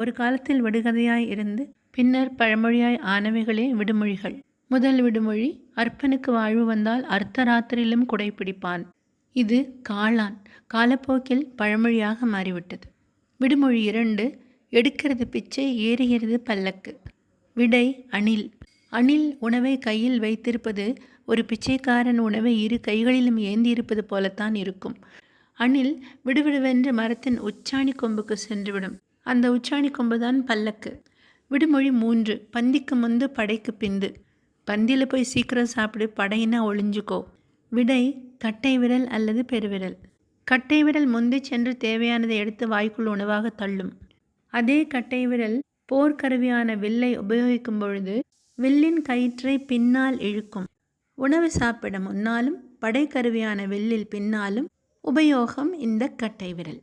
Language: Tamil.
ஒரு காலத்தில் விடுகதையாய் இருந்து பின்னர் பழமொழியாய் ஆனவைகளே விடுமொழிகள். முதல் விடுமொழி அற்பனுக்கு வாழ்வு வந்தால் அர்த்தராத்திரிலும் குடைப்பிடிப்பான் இது காளான். காலப்போக்கில் பழமொழியாக மாறிவிட்டது. விடுமொழி இரண்டு எடுக்கிறது பிச்சை ஏறுகிறது பல்லக்கு விடை அணில். அணில் உணவை கையில் வைத்திருப்பது ஒரு பிச்சைக்காரன் உணவை இரு கைகளிலும் ஏந்தியிருப்பது போலத்தான் இருக்கும். அணில் விடுவிடுவென்று மரத்தின் உச்சாணி கொம்புக்கு சென்றுவிடும். அந்த உச்சாணி கொம்புதான் பல்லக்கு. விடுமொழி மூன்று பந்திக்கு முந்து படைக்கு பிந்து. பந்தியில் போய் சீக்கிரம் சாப்பிடு படையினா ஒளிஞ்சுக்கோ. விடை கட்டை விரல் அல்லது பெருவிரல். கட்டை விரல் முந்தி சென்று தேவையானதை எடுத்து வாய்க்குள் உணவாக தள்ளும். அதே கட்டை விரல் போர்க்கருவியான வில்லை உபயோகிக்கும் பொழுது வில்லின் கயிற்றை பின்னால் இழுக்கும். உணவு சாப்பிட முன்னாலும் படைக்கருவியான வில்லில் பின்னாலும் உபயோகம் இந்த கட்டை விரல்.